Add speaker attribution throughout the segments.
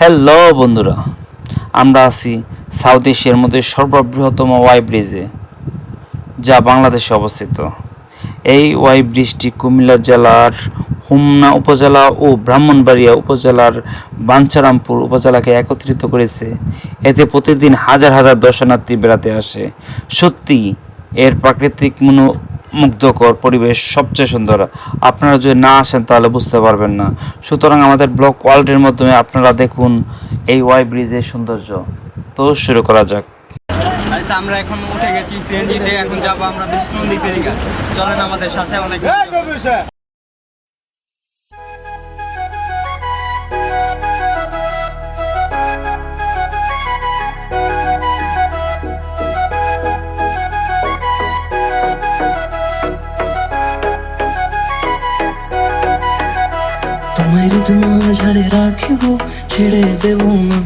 Speaker 1: Hello বন্ধুরা, আমরা আছি সাউথ এশিয়ার মধ্যে সর্ববৃহত্তম ওয়াই ব্রিজে, যা বাংলাদেশে অবস্থিত। এই ওয়াই ব্রিজটি কুমিল্লা জেলার হুমনা উপজেলা ও ব্রাহ্মণবাড়িয়া উপজেলার বাঞ্ছারামপুর উপজেলাকে একত্রিত করেছে। এতে প্রতিদিন হাজার হাজার দর্শনার্থী বেড়াতে আসে। সত্যি এর প্রাকৃতিক মনো মুগ্ধকর পরিবেশ সবচেয়ে সুন্দর। আপনারা যদি না আসেন তাহলে বুঝতে পারবেন না। সুতরাং আমাদের ব্লগ কোয়ালিটির মাধ্যমে আপনারা দেখুন এই ওয়াই ব্রিজের সৌন্দর্য। তো শুরু করা যাক।
Speaker 2: আচ্ছা আমরা এখন উঠে গেছি সিএনজিতে এখন যাব আমরা বিষ্ণু চলেন আমাদের সাথে অনেক
Speaker 3: তোমায় ঋতু মাঝারে রাখিব, ছেড়ে দেব না।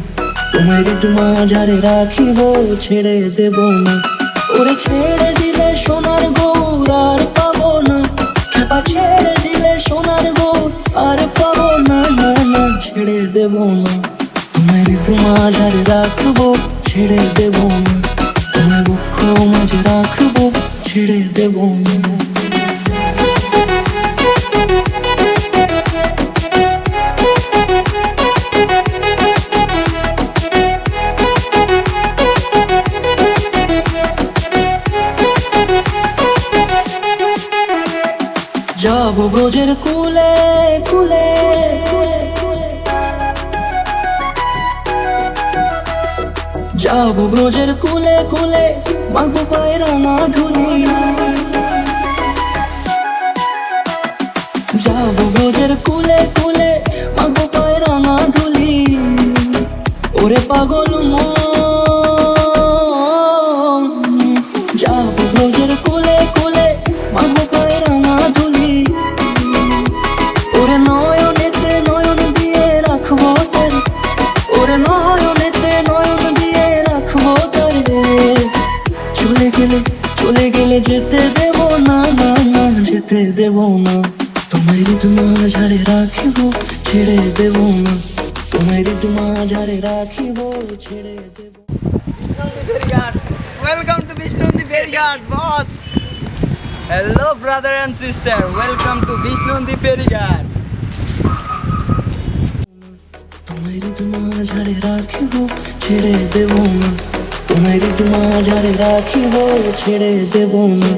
Speaker 3: তোমায় ঋতু মাঝারে রাখিব, ছেড়ে দেব না। ওরে ছেড়ে দিলে সোনার গৌর আর পাবো না। খেপা ছেড়ে দিলে সোনার গৌর আর পাবো না না না, ছেড়ে দেব না। তোমায় ঋতু মাঝারে রাখব, ছেড়ে দেব না। তোমায় বক্ষ মাঝে রাখব, ছেড়ে দেব না। মাগো ধুলি যাব ব্রজের কুলে কুলে মাগো পায়ের না ধুলি ওরে পাগল ঋতু মাঝারে রাখিব ছেড়ে দেব।
Speaker 2: ওয়েলকাম টু বিষ্ণুন্দী ফেরিঘাট boss hello brother and sister welcome to Bishnundi ফেরিঘাট
Speaker 3: ঋতু মাঝারে রাখিব ছেড়ে দেব না। ঋতু মাঝারে রাখিব ছেড়ে দেব না।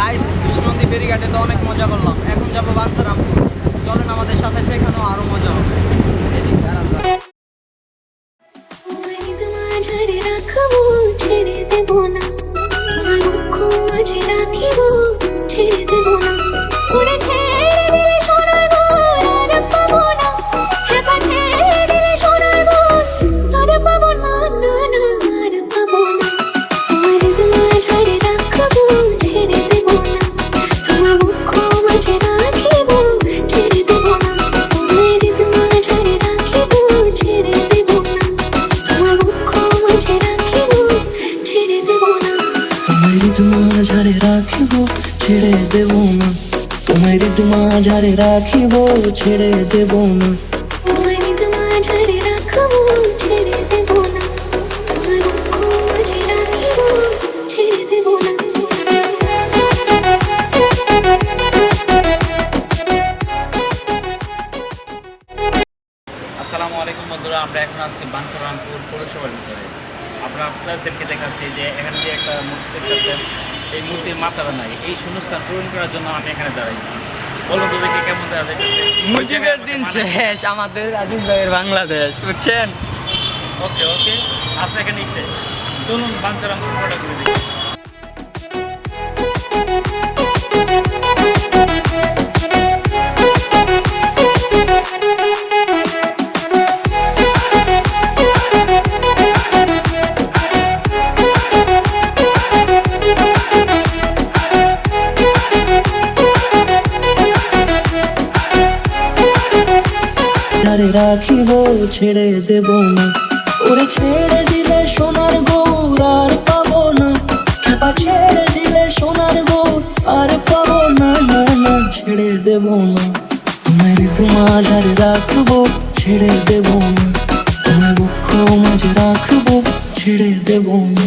Speaker 2: গাইস কৃষ্ণন্দী ফেরিঘাটে তো অনেক মজা করলাম। এখন যাব বাঞ্ছারামপুর চলেন আমাদের সাথে, সেখানেও আরও মজা হবে।
Speaker 4: ছেড়ে দেবো না। মাঝারে রাখিব ছেড়ে দেব না।
Speaker 1: আসসালামু আলাইকুম বন্ধুরা আমরা এখন আছি বাঞ্ছারামপুর পৌরসভার ভিতরে। আমরা আপনাদেরকে দেখাচ্ছি যে এখানে যে একটা মূর্তি এই মূর্তির মাথাটা নাই। এই শূন্যস্থান পূরণ করার জন্য আমি এখানে দাঁড়াইছি। বলো তো দেখি কেমন দেখা
Speaker 2: মুজিবের দিন শেষ আমাদের আজিজ ভাইয়ের বাংলাদেশ বুঝছেন?
Speaker 1: ওকে ওকে এখানে ইসে চলুন বাঞ্ছারামপুর পুরোটা
Speaker 3: রাখিব ছেড়ে দেব না। ওরে ছেড়ে দিলে সোনার গৌর আর পাবো না। খেপা ছেড়ে দিলে সোনার গৌর আর পাবো না না না, ছেড়ে দেব না। তোমার তোমার রাখব, ছেড়ে দেব না। তোমার দুঃখ মাঝে রাখব, ছেড়ে দেব না।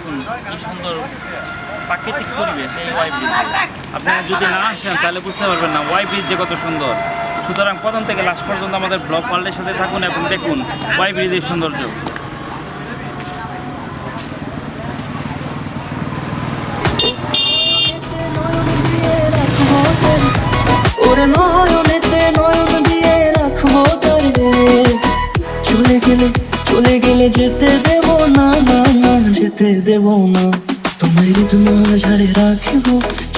Speaker 1: দেখুন কি সুন্দর প্রাকৃতিক পরিবেশ এই ওয়াই ব্রিজ আপনারা যদি না আসেন, তাহলে বুঝতে পারবেন না ওয়াই ব্রিজ যে কত সুন্দর। সুতরাং প্রথম থেকে লাস্ট পর্যন্ত আমাদের ব্লগ ওয়ার্ল্ডের সাথে থাকুন এবং দেখুন ওয়াই ব্রিজের সৌন্দর্য।
Speaker 3: চলে গেলে চলে গেলে যেতে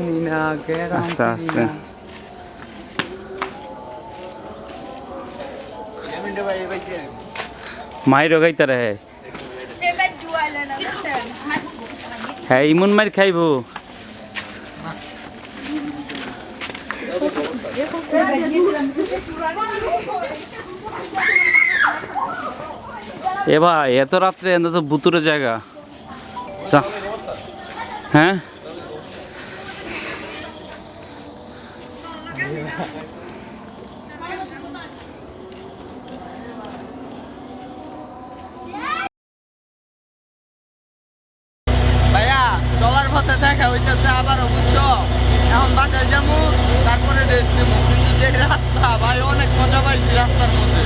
Speaker 2: চিনি না গ্রাম
Speaker 1: আস্তে আস্তে মাইরও খাইতে রে হ্যাঁ ইমন মাইর খাইবো এ ভাই এত রাত্রে এত তো ভুতুরে জায়গা হ্যাঁ
Speaker 2: রাস্তা ভাই অনেক মজা পাইছি রাস্তার মধ্যে।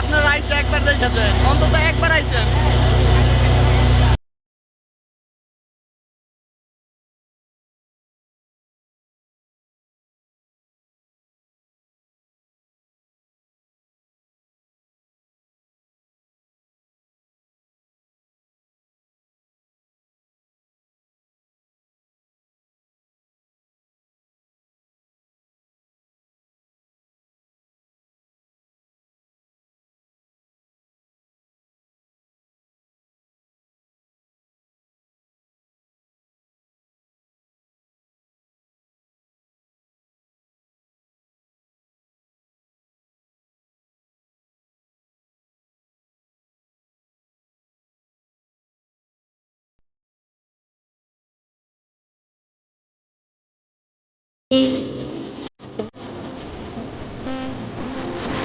Speaker 2: আপনারা আইসে একবার দেখেছেন অন্তত একবার আইসেন।
Speaker 4: y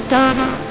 Speaker 4: todo